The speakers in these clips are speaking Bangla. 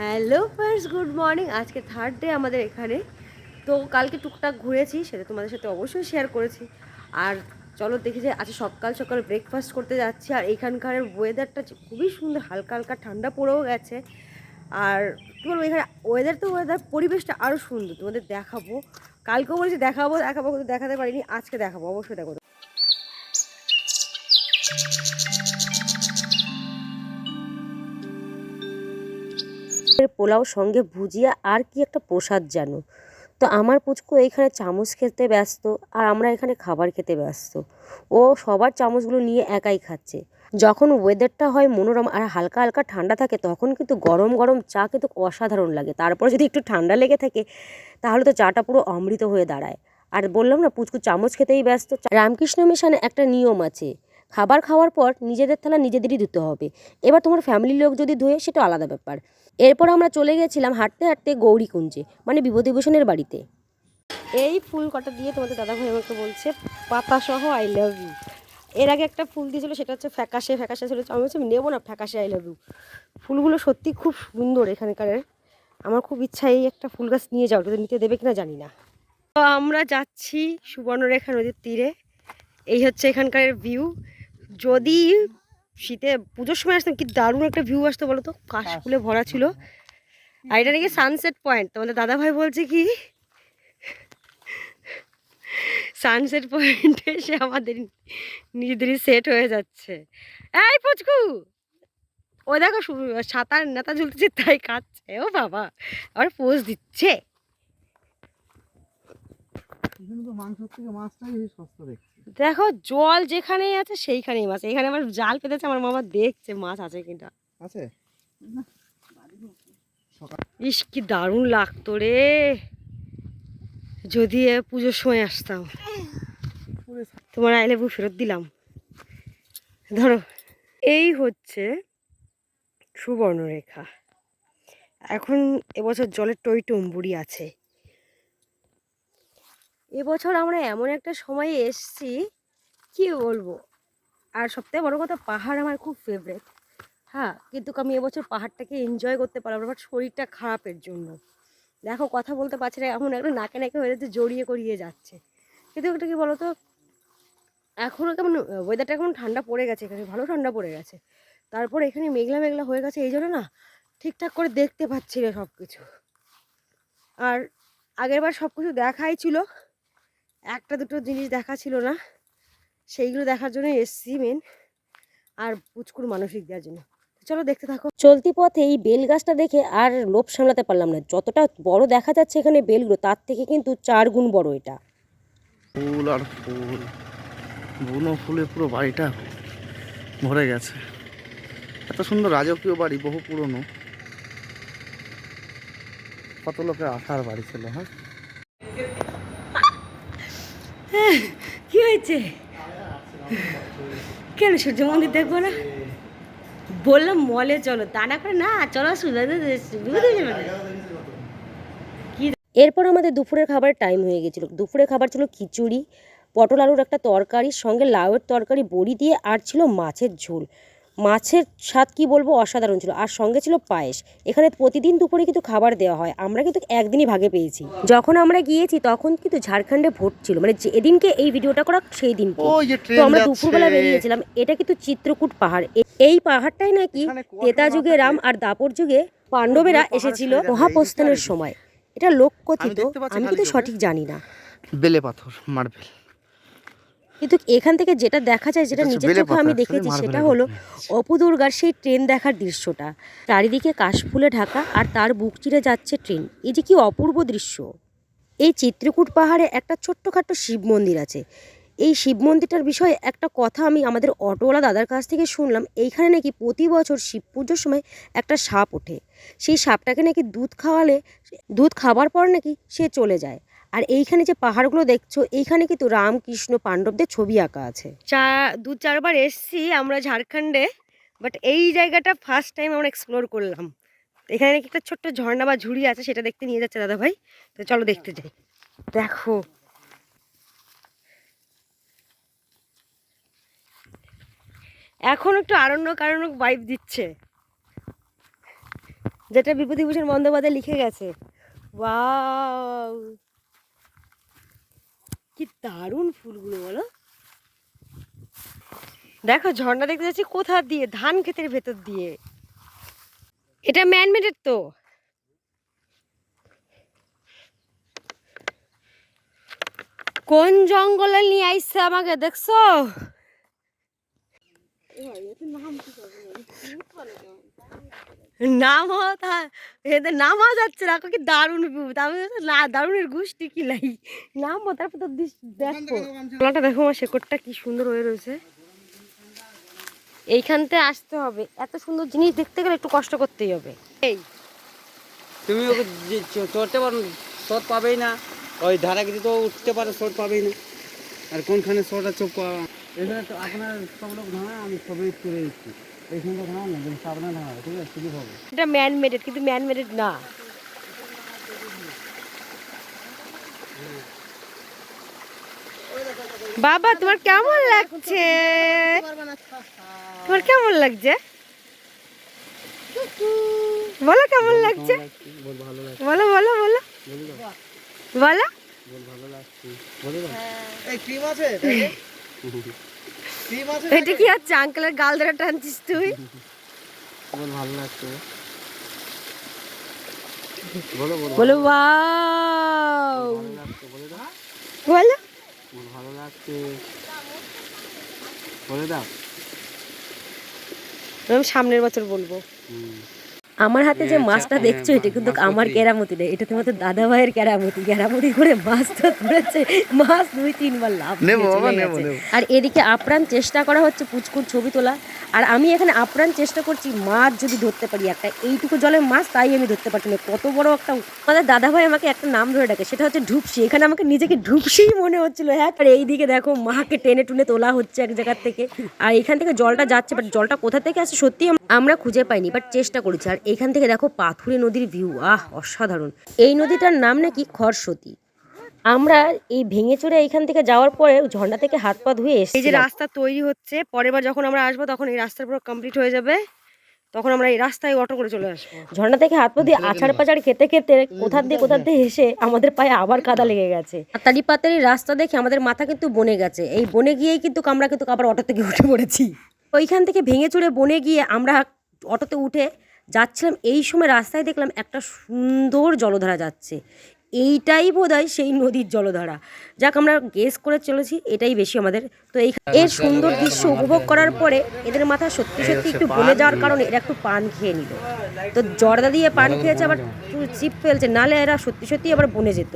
Hello first good morning. আজকে থার্ড ডে আমাদের এখানে। তো কালকে টুকটাক ঘুরেছি, সেটা তোমাদের সাথে অবশ্যই শেয়ার করেছি। আর চলো দেখি যে আজকে সকাল সকাল ব্রেকফাস্ট করতে যাচ্ছি, আর এখানকার ওয়েদারটা খুবই সুন্দর, হালকা হালকা ঠান্ডা পড়েও গেছে। আর কী বলব, এখানে ওয়েদার তো ওয়েদার পরিবেশটা আরও সুন্দর। তোমাদের দেখাবো। কালকেও বলেছি দেখাবো দেখাবো, কিন্তু দেখাতে পারিনি। আজকে দেখাবো, অবশ্যই দেখো পোলাও সঙ্গে ভুজিয়া আর কি একটা প্রসাদ জানো। তো আমার পুচকু এইখানে চামচ খেতে ব্যস্ত আর আমরা এখানে খাবার খেতে ব্যস্ত। ও সবার চামচগুলো নিয়ে একাই খাচ্ছে। যখন ওয়েদারটা হয় মনোরম আর হালকা হালকা ঠান্ডা থাকে তখন কিন্তু গরম গরম চা কিন্তু অসাধারণ লাগে। তারপরে যদি একটু ঠান্ডা লেগে থাকে তাহলে তো চাটা পুরো অমৃত হয়ে দাঁড়ায়। আর বললাম না, পুচকু চামচ খেতেই ব্যস্ত। রামকৃষ্ণ মিশনে একটা নিয়ম আছে। খাবার খাওয়ার পর নিজেদের থালা নিজেদেরই ধুতে হবে। এবার তোমার ফ্যামিলির লোক যদি ধুয়ে সেটা আলাদা ব্যাপার। এরপর আমরা চলে গেছিলাম হাঁটতে হাঁটতে গৌরীকুঞ্জে মানে বিভূতিভূষণের বাড়িতে। এই ফুল কটা দিয়ে তোমাদের দাদাভাই আমাকে বলছে পাতা সহ আই লাভ ইউ এর আগে একটা ফুল দিয়েছিল, সেটা হচ্ছে ফ্যাকাশে ফ্যাকাশে ছিল, আমি বলছি নেব না, ফ্যাকাশে আই লাভ ইউ ফুলগুলো সত্যি খুব সুন্দর এখানকার। আমার খুব ইচ্ছা এই একটা ফুল গাছ নিয়ে যাও যদি নিতে দেবে কিনা জানি না। তো আমরা যাচ্ছি সুবর্ণরেখা নদীর তীরে। এই হচ্ছে এখানকার ভিউ যদি শীতে পুজোর সময় আসতাম কি দারুণ একটা ভিউ আসতো বলো তো কাশ। কাশফুলে ভরা ছিল। আর এটা নাকি সানসেট পয়েন্ট তোমাদের দাদা ভাই বলছে কি সানসেট পয়েন্টে এসে আমাদের নিজেদেরই সেট হয়ে যাচ্ছে। এই পুচকু ও দেখো সাঁতার নেতা ঝুলতেছে তাই কাঁদছে। ও বাবা আবার পোজ দিচ্ছে। মাংসের থেকে মাছটাই বেশি সস্তা দেখছি দেখো জল যেখানেই আছে সেইখানেই মাছ। এখানে আমার জাল পেতেছে আমার মামা দেখছে মাছ আছে কিনা। আছে? ইস কি দারুণ লাগতো রে। যদি পুজোর সময় আসতাম। তোমার আইলে বউ ফেরত দিলাম। ধরো এই হচ্ছে সুবর্ণরেখা। এখন এবছর জলের টই টম্বুরি আছে। এবছর আমরা এমন একটা সময়ে এসছি, কি বলব? আর সবথেকে বড় কথা, পাহাড় আমার খুব ফেভারেট হ্যাঁ কিন্তু আমি এবছর পাহাড়টাকে এনজয় করতে পারলাম বাট শরীরটা খারাপের জন্য। দেখো, কথা বলতে পারছি না, এমন একটা নাকে নাকে হয়ে যাচ্ছে, জড়িয়ে করিয়ে যাচ্ছে। কিন্তু একটা কি বলতো এখনও কেমন ওয়েদারটা এখন ঠান্ডা পড়ে গেছে এখানে, ভালো ঠান্ডা পড়ে গেছে। তারপর এখানে মেঘলা মেঘলা হয়ে গেছে, এই জন্য না, ঠিকঠাক করে দেখতে পাচ্ছি না সব কিছু আর আগেরবার সব কিছু দেখাই ছিল একটা দুটো জিনিস দেখা ছিল না সেইগুলো দেখার জন্য এসছি মেন আর পুচকুর মানসিক দেওয়ার জন্য। চলো দেখতে থাকো। চলতি পথে এই বেল গাছটা দেখে আর লোভ সামলাতে পারলাম না। যতটা বড় দেখা যাচ্ছে এখানে বেলগুলো তার থেকে কিন্তু চার গুণ বড় এটা। ফুল আর ফুল বুনো ফুলে পুরো বাড়িটা ভরে গেছে। এত সুন্দর রাজকীয় বাড়ি বহু পুরনো। কত লোকের আশার বাড়ি ছিল হ্যাঁ? কি হয়েছে কেন সূর্য মন্দির দেখব না বললাম মলে চলো তা না করে না চলো এরপর আমাদের দুপুরের খাবার টাইম হয়ে গেছিল দুপুরের খাবার ছিল খিচুড়ি পটল আলুর একটা তরকারি সঙ্গে লাউয়ের তরকারি বড়ি দিয়ে আর ছিল মাছের ঝোল মাছের স্বাদ কি বলব? অসাধারণ ছিল। আর সঙ্গে ছিল পায়েস। এখানে প্রতিদিন দুপুরে কিন্তু খাবার দেওয়া হয়। আমরা কিন্তু একদিনই ভাগে পেয়েছি। যখন আমরা গিয়েছি তখন কিন্তু ঝাড়খণ্ডে ভোট ছিল। মানে যেদিনকে এই ভিডিওটা করা সেই দিন তো আমরা দুপুরবেলা বেরিয়েছিলাম। এটা কিন্তু চিত্রকূট পাহাড়। এই পাহাড়টাই নাকি তেতা যুগে রাম আর দাপর যুগে পাণ্ডবেরা এসেছিল মহাপ্রস্থানের সময়। এটা লোককথিত আমি কিন্তু সঠিক জানি না। বেলে পাথর মার্বেল। কিন্তু এখান থেকে যেটা দেখা যায় যেটা নিজের চোখে আমি দেখেছি সেটা হলো মতো। অপু দুর্গার সেই ট্রেন দেখার দৃশ্যটা। চারিদিকে কাশফুলে ঢাকা আর তার বুক চিরে যাচ্ছে ট্রেন। এই যে কি অপূর্ব দৃশ্য। এই চিত্রকূট পাহাড়ে একটা ছোট্টখাট্ট শিব মন্দির আছে। এই শিব মন্দিরটার বিষয়ে একটা কথা আমি আমাদের অটোওয়ালা দাদার কাছ থেকে শুনলাম। এইখানে নাকি প্রতি বছর শিব পুজোর সময় একটা সাপ ওঠে। সেই সাপটাকে নাকি দুধ খাওয়ালে দুধ খাবার পর নাকি সে চলে যায়। আর এইখানে যে পাহাড়গুলো দেখছ, এইখানে কিন্তু রামকৃষ্ণ পাণ্ডবদের ছবি আঁকা আছে। চা, দু চারবার এসছি আমরা ঝাড়খণ্ডে বাট এই জায়গাটা ফার্স্ট টাইম আমরা এক্সপ্লোর করলাম। এখানে নাকি একটা ছোট্ট ঝর্ণা বা ঝুড়ি আছে, সেটা দেখতে নিয়ে যাচ্ছে দাদা ভাই তো চলো দেখতে যাই। দেখো। এখন একটু আরণ্য কারণ্য বাইব দিচ্ছে। যেটা বিভূতিভূষণ বন্দ্যোপাধ্যায় লিখে গেছে। ওয়াও কি দারুণ ফুলগুলো বলো। দেখো, ঝর্ণা দেখতে যাচ্ছি কোথা দিয়ে? ধান ক্ষেতের ভেতর দিয়ে। এটা ম্যানমেডের তো। কোন জঙ্গলে নিয়ে আইসছে আমাকে, দেখছ? নামও তা এদের নামা যাচ্ছে না কি দারুণ তারপরে না দারুণের গোষ্ঠী কি লাই নামও তারপর তো দিস- দেখো গলাটা দেখো আমার শেকড়টা কি সুন্দর হয়ে রয়েছে। এইখানতে আসতে হবে। এত সুন্দর জিনিস দেখতে গেলে একটু কষ্ট করতেই হবে। এই তুমি ওকে যে চ- চড়তে পারো শট পাবেই না। ওই ধারা কিছু তো উঠতে পারো শট পাবেই না। আর কোনখানে শট আছে পা- এখানে তো আপনার সব লোক ধারা আমি সবই তুলে দিচ্ছি এটা ম্যান মেডেড কিন্তু ম্যান মেডেড না। বাবা তোমার কেমন লাগছে? তোমার কেমন লাগছে? বলো কেমন লাগছে? বল বলো বলো। বল। ভালো লাগছে এটা কি আর আঙ্কেলের গাল ধরে টানছিস তুই? বল ভালো লাগছে। বলো বলো বলো ওয়াও। বলো ভালো লাগছে। বলে দাও। আমি সামনের বছর বলব। হুম। আমার হাতে যে মাছটা দেখছ এটা কিন্তু আমার কেরামতি নেই এটা তোমাদের দাদা ভাইয়ের কেরামতি। কেরামতি করে মাছটা ধরেছে। মাছ দুই তিনবার লাভ। আর এদিকে আপ্রাণ চেষ্টা করা হচ্ছে পুচকুর ছবি তোলা। আর আমি এখানে আপ্রাণ চেষ্টা করছি মাছ যদি ধরতে পারি একটা। এইটুকু জলের মাছ তাই আমি ধরতে পারছি না। কত বড় একটা আমাদের দাদা ভাই আমাকে একটা নাম ধরে ডাকে। সেটা হচ্ছে ঢুপসি। এখানে আমাকে নিজেকে ঢুপসিই মনে হচ্ছিল। হ্যাঁ আর এইদিকে দেখো মাকে টেনে টুনে তোলা হচ্ছে এক জায়গার থেকে। আর এখান থেকে জলটা যাচ্ছে বাট জলটা কোথা থেকে আসে সত্যি আমরা খুঁজে পাইনি বাট চেষ্টা করেছি। আর এখান থেকে দেখো পাথুরে নদীর ভিউ আহ অসাধারণ। এই নদীটার নাম নাকি খরস্বতী আমরা এই ভেঙে চড়ে এইখান থেকে যাওয়ার পরে ঝর্ণা থেকে হাত পা ধুয়ে এসে এই যে রাস্তা তৈরি হচ্ছে পরের বার যখন আমরা আসব তখন এই রাস্তার পুরো কমপ্লিট হয়ে যাবে। তখন আমরা এই রাস্তায় অটো করে চলে আসব। ঝর্ণা থেকে হাত পা দিয়ে আছাড় পাচাড় খেতে খেতে কোথা দিয়ে কোথা দিয়ে এসে আমাদের পায়ে আবার কাদা লেগে গেছে। পাতালি পাতালি রাস্তা দেখে আমাদের মাথা কিন্তু বনে গেছে। এই বনে গিয়েই কিন্তু আমরা কিন্তু আবার অটো থেকে উঠে পড়েছি। ওইখান থেকে ভেঙে চড়ে বনে গিয়ে আমরা অটোতে উঠে যাচ্ছিলাম এই সময় রাস্তায় দেখলাম একটা সুন্দর জলধারা যাচ্ছে। এইটাই বোধহয় সেই নদীর জলধারা। যাক আমরা গেস করে চলেছি এটাই বেশি আমাদের। তো এই এর সুন্দর দৃশ্য উপভোগ করার পরে এদের মাথা সত্যি সত্যি একটু বলে যাওয়ার কারণে এরা একটু পান খেয়ে নিল। তো জর্দা দিয়ে পান খেয়েছে আবার চিপ ফেলছে নালে এরা সত্যি সত্যি আবার বনে যেত।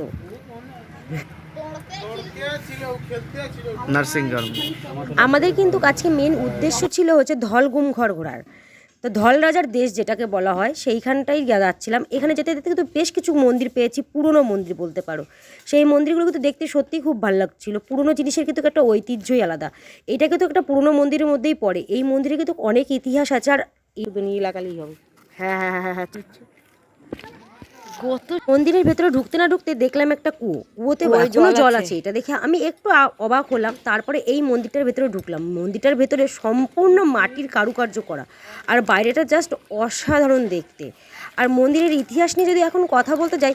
আমাদের কিন্তু আজকে মেন উদ্দেশ্য ছিল হচ্ছে ধলগুম ঘর ঘোরার। তো ধল রাজার দেশ যেটাকে বলা হয় সেইখানটাই যাচ্ছিলাম। এখানে যেতে যেতে কিন্তু বেশ কিছু মন্দির পেয়েছি পুরনো মন্দির বলতে পারো। সেই মন্দিরগুলো কিন্তু দেখতে সত্যিই খুব ভালো লাগছিল। পুরনো জিনিসের কিন্তু একটা ঐতিহ্যই আলাদা। এটা কিন্তু একটা পুরনো মন্দিরের মধ্যেই পড়ে। এই মন্দিরে কিন্তু অনেক ইতিহাস আছে আর লাগালেই হবে। হ্যাঁ হ্যাঁ হ্যাঁ হ্যাঁ। কত মন্দিরের ভেতরে ঢুকতে না ঢুকতে দেখলাম একটা কুয়ো। কুয়োতে এখনও জল আছে। এটা দেখে আমি একটু অবাক হলাম। তারপরে এই মন্দিরটার ভেতরে ঢুকলাম। মন্দিরটার ভেতরে সম্পূর্ণ মাটির কারুকার্য করা। আর বাইরেটা জাস্ট অসাধারণ দেখতে। আর মন্দিরের ইতিহাস নিয়ে যদি এখন কথা বলতে যাই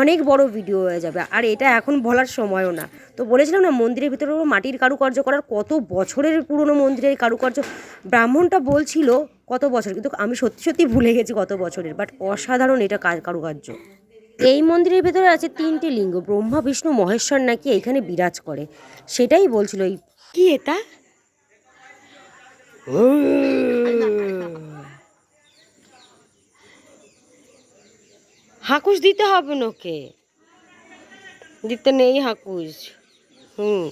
অনেক বড় ভিডিও হয়ে যাবে। আর এটা এখন বলার সময়ও না। তো বলেছিলাম না মন্দিরের ভিতরে মাটির কারুকার্য করার কত বছরের পুরনো মন্দিরের কারুকার্য? ব্রাহ্মণটা বলছিল কত বছর? কিন্তু আমি সত্যি সত্যি ভুলে গেছি কত বছরের বাট অসাধারণ এটা কাজ কারুকার্য। এই মন্দিরের ভেতরে আছে তিনটি লিঙ্গ ব্রহ্মা বিষ্ণু মহেশ্বর নাকি এখানে বিরাজ করে। সেটাই বলছিল এই কি এটা? হাকুস দিতে হবে নোকে দিতে নেই হাকুস হুম।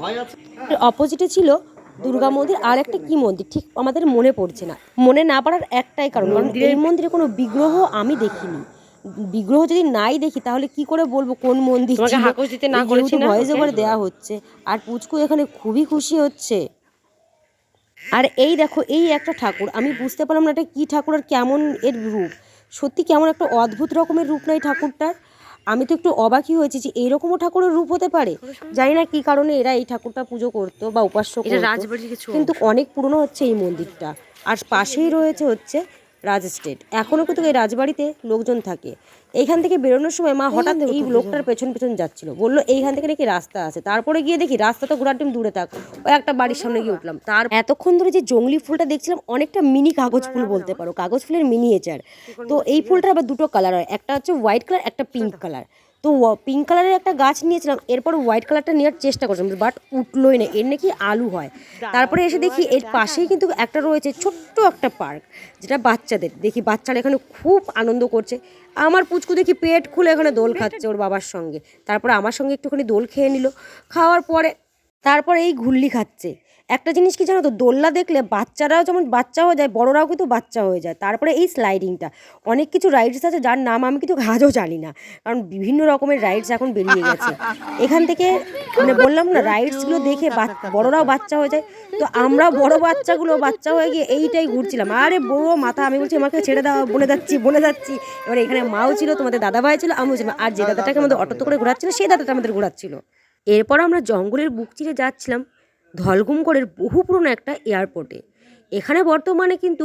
ভয় আছে? অপোজিটে ছিল দুর্গা মন্দির আর একটা কি মন্দির? ঠিক আমাদের মনে পড়ছে না। মনে না পারার একটাই কারণ কারণ এই মন্দিরে কোনো বিগ্রহ আমি দেখিনি। বিগ্রহ যদি নাই দেখি তাহলে কি করে বলব কোন মন্দির দিতে না করেছি ভয়েস ওভার দেওয়া হচ্ছে আর পুচকু এখানে খুবই খুশি হচ্ছে। আর এই দেখো এই একটা ঠাকুর আমি বুঝতে পারলাম না এটা কি ঠাকুর আর কেমন এর রূপ। সত্যি কেমন একটা অদ্ভুত রকমের রূপ না এই ঠাকুরটার? আমি তো একটু অবাকই হয়েছি যে এরকমও ঠাকুরের রূপ হতে পারে। জানি না কি কারণে এরা এই ঠাকুরটা পুজো করতো বা উপাস্য করতো। কিন্তু অনেক পুরনো হচ্ছে এই মন্দিরটা। আর পাশেই রয়েছে হচ্ছে রাজ স্টেট। এখনও কিন্তু এই রাজবাড়িতে লোকজন থাকে। এইখান থেকে বেরোনোর সময় মা হঠাৎ এই লোকটার পেছন পেছন যাচ্ছিল। বলল এইখান থেকে নাকি রাস্তা আছে? তারপরে গিয়ে দেখি রাস্তা তো ঘোরার ডিম দূরে থাক। ও একটা বাড়ির সামনে গিয়ে উঠলাম। তার এতক্ষণ ধরে যে জঙ্গলি ফুলটা দেখছিলাম অনেকটা মিনি কাগজ ফুল বলতে পারো কাগজ ফুলের মিনিয়েচার তো এই ফুলটা আবার দুটো কালার হয় একটা হচ্ছে হোয়াইট কালার একটা পিঙ্ক কালার তো পিঙ্ক কালারের একটা গাছ নিয়েছিলাম এরপর হোয়াইট কালারটা নেওয়ার চেষ্টা করছিলাম বাট উঠলোই না এর নাকি আলু হয়। তারপরে এসে দেখি এর পাশেই কিন্তু একটা রয়েছে ছোট্ট একটা পার্ক যেটা বাচ্চাদের দেখি বাচ্চারা এখানে খুব আনন্দ করছে। আমার পুচকু দেখি পেট খুলে এখানে দোল খাচ্ছে ওর বাবার সঙ্গে তারপরে আমার সঙ্গে একটুখানি দোল খেয়ে নিল খাওয়ার পরে তারপরে এই ঘুল্লি খাচ্ছে। একটা জিনিস কি জানো তো, দোলনা দেখলে বাচ্চারাও যেমন বাচ্চা হয়ে যায়, বড়রাও কিন্তু বাচ্চা হয়ে যায়। তারপরে এই স্লাইডিংটা অনেক কিছু রাইডস আছে যার নাম আমি কিন্তু আজও জানি না। কারণ বিভিন্ন রকমের রাইডস এখন বেরিয়ে গেছে। এখান থেকে মানে বললাম না রাইডসগুলো দেখে বড়রাও বাচ্চা হয়ে যায়। তো আমরা বড় বাচ্চাগুলো বাচ্চা হয়ে গিয়ে এইটাই ঘুরছিলাম। আরে বড় মাথা আমি বলছি, আমাকে ছেড়ে দাও, বলে যাচ্ছি বলে যাচ্ছি। এবার এখানে মাও ছিল, তোমাদের দাদা ভাই ছিল, আমিও ছিলাম। আর যে দাদাটাকে আমাদের অটোতে করে ঘোরাচ্ছিল, সেই দাদাটা আমাদের ঘোরাচ্ছিল। এরপর আমরা জঙ্গলের বুক চিরে যাচ্ছিলাম। ধলগুমগড়ের বহু পুরনো একটা এয়ারপোর্টে। এখানে বর্তমানে কিন্তু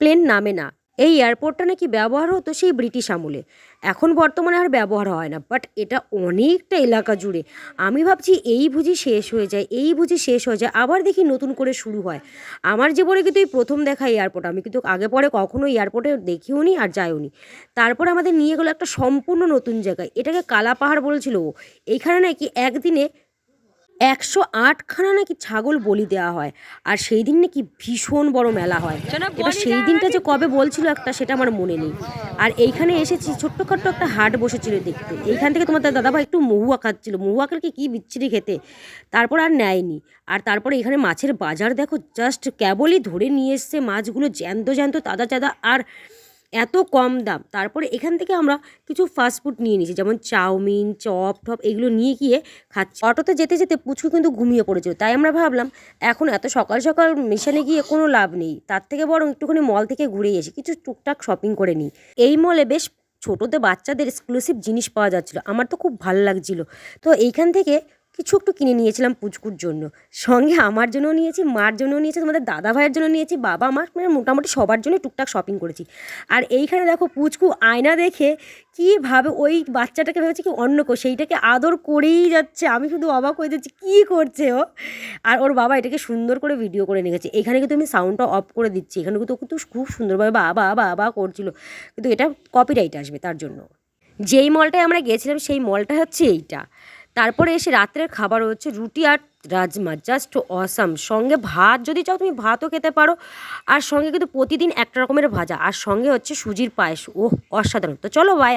প্লেন নামে না। এই এয়ারপোর্টটা নাকি ব্যবহার হতো সেই ব্রিটিশ আমলে। এখন বর্তমানে আর ব্যবহার হয় না বাট এটা অনেকটা এলাকা জুড়ে। আমি ভাবছি এই বুঝি শেষ হয়ে যায়, এই বুঝি শেষ হয়ে যায়, আবার দেখি নতুন করে শুরু হয়। আমার জীবনে কিন্তু এই প্রথম দেখা এয়ারপোর্ট, আমি কিন্তু আগে পরে কখনো এয়ারপোর্টে দেখিও নি আর যাইও নি তারপর আমাদের নিয়ে গেলো একটা সম্পূর্ণ নতুন জায়গায়, এটাকে কালা পাহাড় বলেছিল ও। এইখানে নাকি একদিনে একশো আটখানা নাকি ছাগল বলি দেওয়া হয়। আর সেই দিন নাকি ভীষণ বড় মেলা হয়। এবার সেই দিনটা যে কবে বলছিল একটা সেটা আমার মনে নেই। আর এইখানে এসেছি ছোট্টখাট্ট একটা হাট বসেছিল দেখতে। এইখান থেকে তোমার দাদাভাই একটু মহুয়া খাচ্ছিল। মহুয়া খেলকে কী বিচ্ছিরি খেতে। তারপর আর নেয়নি। আর তারপরে এখানে মাছের বাজার দেখো জাস্ট কেবলই ধরে নিয়ে এসছে মাছগুলো জ্যান্ত জ্যান্ত তাজা তাজা। আর এত কম দাম। তারপরে এখান থেকে আমরা কিছু ফাস্টফুড নিয়ে নিয়েছি, যেমন চাউমিন, চপ, টপ এগুলো নিয়ে গিয়ে খাচ্ছি। অটোতে যেতে যেতে পুচকু কিন্তু ঘুমিয়ে পড়েছিল। তাই আমরা ভাবলাম, এখন এত সকাল সকাল মিশনে গিয়ে কোনো লাভ নেই। তার থেকে বরং একটুখানি মল থেকে ঘুরে এসে কিছু টুকটাক শপিং করে নিই। এই মলে বেশ ছোটোতে বাচ্চাদের এক্সক্লুসিভ জিনিস পাওয়া যাচ্ছিল। আমার তো খুব ভালো লাগছিল। তো এইখান থেকে কিছু একটু কিনে নিয়েছিলাম পুচকুর জন্য। সঙ্গে আমার জন্যও নিয়েছি, মার জন্যও নিয়েছি, তোমাদের দাদা ভাইয়ের জন্য নিয়েছি, বাবা মা মানে মোটামুটি সবার জন্য টুকটাক শপিং করেছি। আর এইখানে দেখো পুচকু আয়না দেখে কীভাবে ওই বাচ্চাটাকে ভেবেছে কি অন্য কেউ, সেইটাকে আদর করেই যাচ্ছে। আমি শুধু অবাক হয়ে যাচ্ছি, কী করছে ও? আর ওর বাবা এটাকে সুন্দর করে ভিডিও করে নিয়ে গেছে। এখানে কিন্তু আমি সাউন্ডটা অফ করে দিচ্ছি। এখানে কিন্তু কিন্তু খুব সুন্দরভাবে বাবা বাবা করছিল। কিন্তু এটা কপিরাইট আসবে তার জন্য। যেই মলটায় আমরা গেছিলাম, সেই মলটা হচ্ছে এইটা। তারপরে এসে রাত্রের খাবার হচ্ছে রুটি আর রাজমা জাস্ট অসাম সঙ্গে ভাত, যদি চাও তুমি ভাতও খেতে পারো। আর সঙ্গে কিন্তু প্রতিদিন একটা রকমের ভাজা। আর সঙ্গে হচ্ছে সুজির পায়েস। ওহ, অসাধারণ। তো চলো বাই